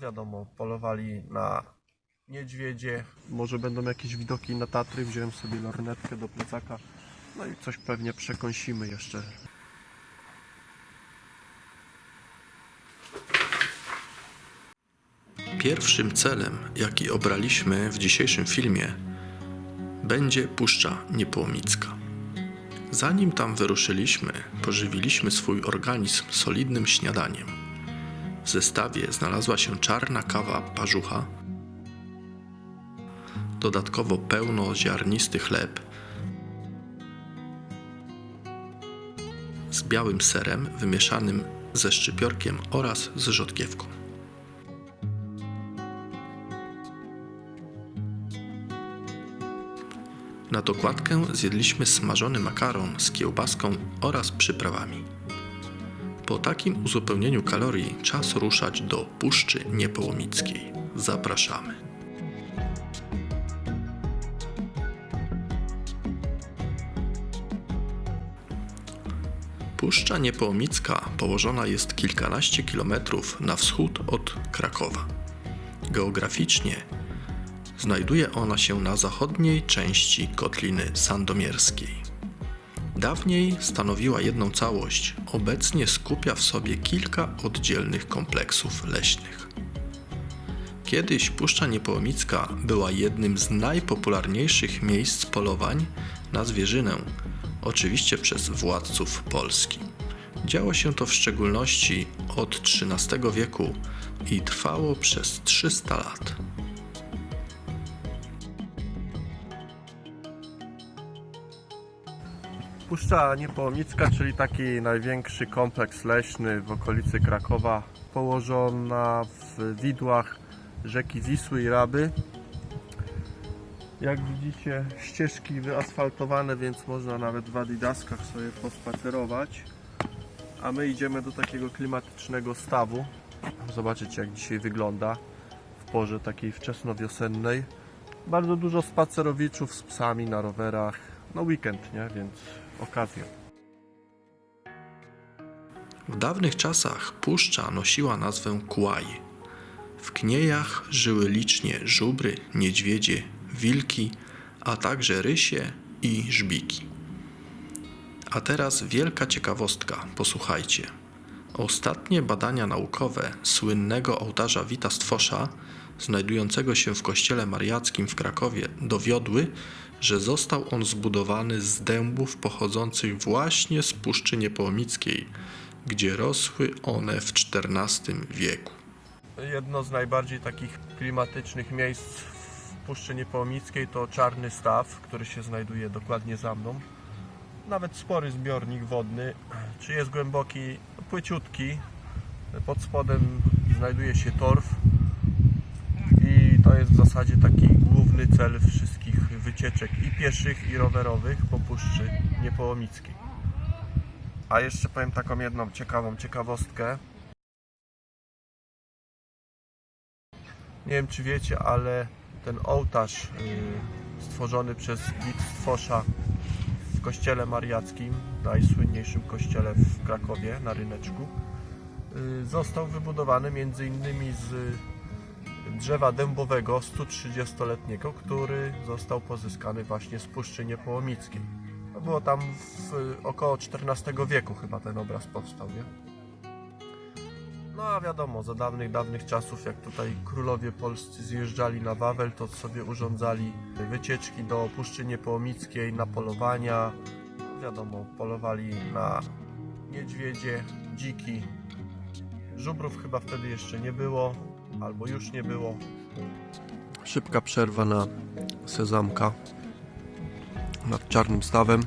wiadomo, polowali na niedźwiedzie. Może będą jakieś widoki na Tatry. Wziąłem sobie lornetkę do plecaka. No i coś pewnie przekąsimy jeszcze. Pierwszym celem, jaki obraliśmy w dzisiejszym filmie, będzie Puszcza Niepołomicka. Zanim tam wyruszyliśmy, pożywiliśmy swój organizm solidnym śniadaniem. W zestawie znalazła się czarna kawa parzucha, dodatkowo pełnoziarnisty chleb z białym serem wymieszanym ze szczypiorkiem oraz z rzodkiewką. Na dokładkę zjedliśmy smażony makaron z kiełbaską oraz przyprawami. Po takim uzupełnieniu kalorii czas ruszać do Puszczy Niepołomickiej. Zapraszamy. Puszcza Niepołomicka położona jest kilkanaście kilometrów na wschód od Krakowa. Geograficznie Znajduje ona się na zachodniej części Kotliny Sandomierskiej. Dawniej stanowiła jedną całość, obecnie skupia w sobie kilka oddzielnych kompleksów leśnych. Kiedyś Puszcza Niepołomicka była jednym z najpopularniejszych miejsc polowań na zwierzynę, oczywiście przez władców Polski. Działo się to w szczególności od XIII wieku i trwało przez 300 lat. Puszcza Niepołomicka, czyli taki największy kompleks leśny w okolicy Krakowa, położona w widłach rzeki Wisły i Raby. Jak widzicie, ścieżki wyasfaltowane, więc można nawet w adidaskach sobie pospacerować. A my idziemy do takiego klimatycznego stawu. Zobaczyć jak dzisiaj wygląda w porze takiej wczesnowiosennej. Bardzo dużo spacerowiczów z psami na rowerach. No weekend, nie? Więc okazja. W dawnych czasach puszcza nosiła nazwę Kłaj. W kniejach żyły licznie żubry, niedźwiedzie, wilki, a także rysie i żbiki. A teraz wielka ciekawostka, posłuchajcie. Ostatnie badania naukowe słynnego ołtarza Wita Stwosza, znajdującego się w kościele mariackim w Krakowie, dowiodły, że został on zbudowany z dębów pochodzących właśnie z Puszczy Niepołomickiej, gdzie rosły one w XIV wieku. Jedno z najbardziej takich klimatycznych miejsc w Puszczy Niepołomickiej to Czarny Staw, który się znajduje dokładnie za mną. Nawet spory zbiornik wodny. Czy jest głęboki? Płyciutki. Pod spodem znajduje się torf. Jest w zasadzie taki główny cel wszystkich wycieczek i pieszych, i rowerowych po Puszczy Niepołomickiej. A jeszcze powiem taką jedną ciekawą ciekawostkę. Nie wiem czy wiecie, ale ten ołtarz y, stworzony przez Wit Stwosza w kościele mariackim, najsłynniejszym kościele w Krakowie na Ryneczku, y, został wybudowany między innymi z drzewa dębowego 130-letniego, który został pozyskany właśnie z Puszczy Niepołomickiej. To było tam w około XIV wieku chyba ten obraz powstał, nie? No a wiadomo, za dawnych, dawnych czasów, jak tutaj królowie polscy zjeżdżali na Wawel, to sobie urządzali wycieczki do Puszczy Niepołomickiej, na polowania. Wiadomo, polowali na niedźwiedzie, dziki. Żubrów chyba wtedy jeszcze nie było, albo już nie było. Szybka przerwa na sezamka nad Czarnym Stawem.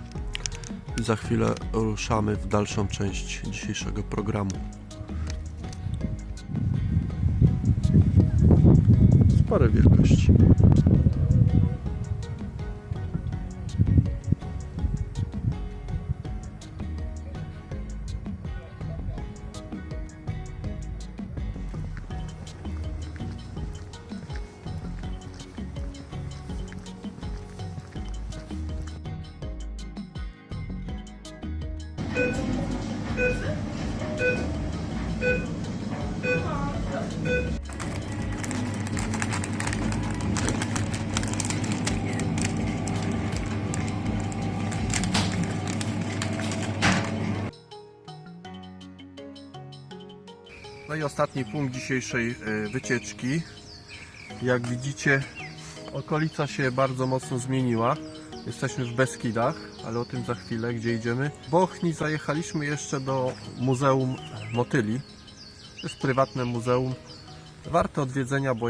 Za chwilę ruszamy w dalszą część dzisiejszego programu. spore wielkości. No i ostatni punkt dzisiejszej e, wycieczki. Jak widzicie, okolica się bardzo mocno zmieniła. Jesteśmy w Beskidach, ale o tym za chwilę, gdzie idziemy. W Bochni zajechaliśmy jeszcze do Muzeum Motyli. To jest prywatne muzeum. Warte odwiedzenia, bo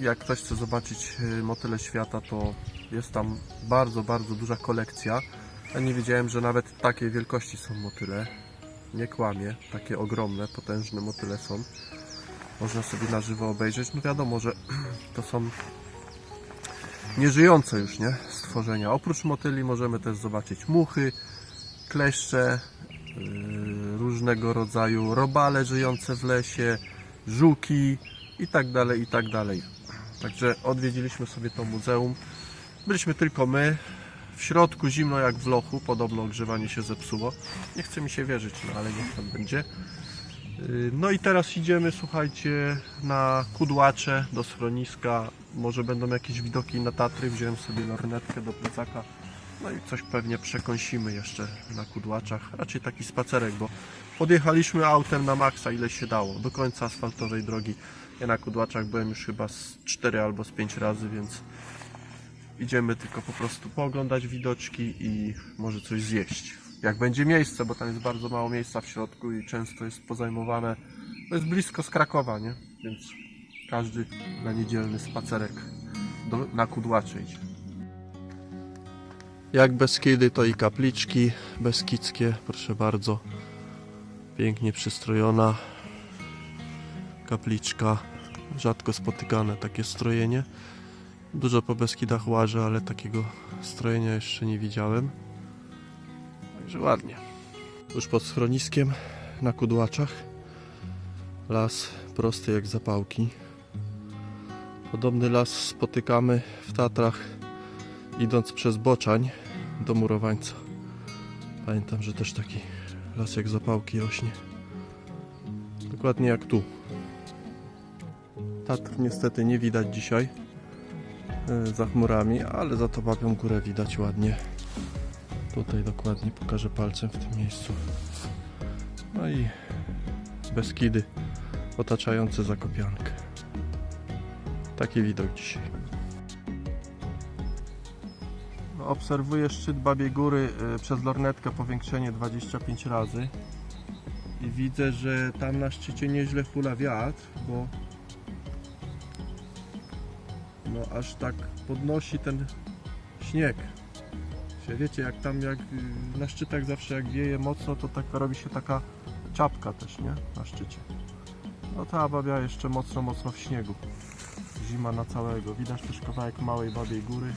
jak ktoś chce zobaczyć y, motyle świata, to jest tam bardzo, bardzo duża kolekcja. Ja nie wiedziałem, że nawet takiej wielkości są motyle. Nie kłamie, takie ogromne, potężne motyle są. Można sobie na żywo obejrzeć. No wiadomo, że to są nieżyjące już, nie? Stworzenia. Oprócz motyli możemy też zobaczyć muchy, kleszcze, yy, różnego rodzaju robale żyjące w lesie, żuki i tak dalej, i tak dalej. Także odwiedziliśmy sobie to muzeum. Byliśmy tylko my. W środku zimno jak w lochu, podobno ogrzewanie się zepsuło. Nie chce mi się wierzyć, no ale niech tam będzie. Yy, No i teraz idziemy, słuchajcie, na Kudłacze do schroniska. Może będą jakieś widoki na Tatry. Wziąłem sobie lornetkę do plecaka. No i coś pewnie przekąsimy jeszcze na Kudłaczach. Raczej taki spacerek, bo podjechaliśmy autem na maksa ile się dało. Do końca asfaltowej drogi. Ja na Kudłaczach byłem już chyba z 4 albo z 5 razy, więc idziemy tylko po prostu pooglądać widoczki i może coś zjeść. Jak będzie miejsce, bo tam jest bardzo mało miejsca w środku i często jest pozajmowane. To jest blisko z Krakowa, nie? Więc każdy na niedzielny spacerek do, na Kudłacze idzie. Jak Beskidy, to i kapliczki beskidzkie, proszę bardzo. Pięknie przystrojona kapliczka. Rzadko spotykane takie strojenie. Dużo po Beskidach łażę, ale takiego strojenia jeszcze nie widziałem. Także ładnie. Już pod schroniskiem na Kudłaczach. Las prosty jak zapałki. Podobny las spotykamy w Tatrach idąc przez Boczań do Murowańca. Pamiętam, że też taki las jak zapałki rośnie. Dokładnie jak tu. Tatr niestety nie widać dzisiaj e, za chmurami, ale za to Babią Górę widać ładnie. Tutaj dokładnie pokażę palcem w tym miejscu. No i Beskidy otaczające Zakopiankę. Taki widok dzisiaj. No, Obserwuję szczyt Babiej Góry y, przez lornetkę powiększenie 25 razy i widzę, że tam na szczycie nieźle hula wiatr, bo no aż tak podnosi ten śnieg. Się Wiecie, jak tam jak y, na szczytach zawsze jak wieje mocno, to tak robi się taka czapka też, nie? Na szczycie. No ta babia jeszcze mocno, mocno w śniegu. Zima na całego. Widać też kawałek małej Babiej Góry.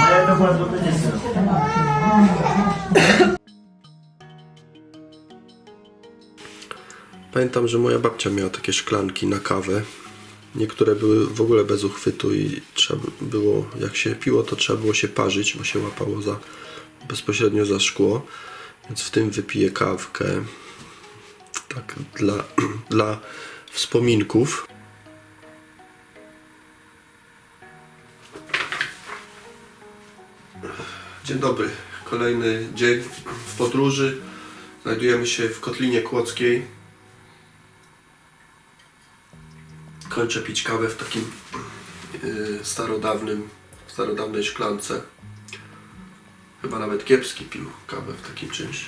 Moja to Pamiętam, że moja babcia miała takie szklanki na kawę. Niektóre były w ogóle bez uchwytu i trzeba było, jak się piło, to trzeba było się parzyć, bo się łapało za, bezpośrednio za szkło. Więc w tym wypiję kawkę. Tak dla, dla wspominków. Dzień dobry. Kolejny dzień w podróży. Znajdujemy się w Kotlinie Kłodzkiej. Kończę pić kawę w takim yy, starodawnym, starodawnej szklance. Chyba nawet kiepski pił kawę w takim czymś.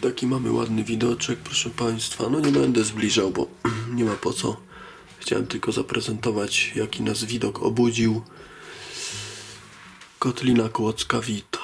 Taki mamy ładny widoczek, proszę Państwa. No nie będę zbliżał, bo nie ma po co. Chciałem tylko zaprezentować, jaki nas widok obudził. Kotlina Kłodzka wita.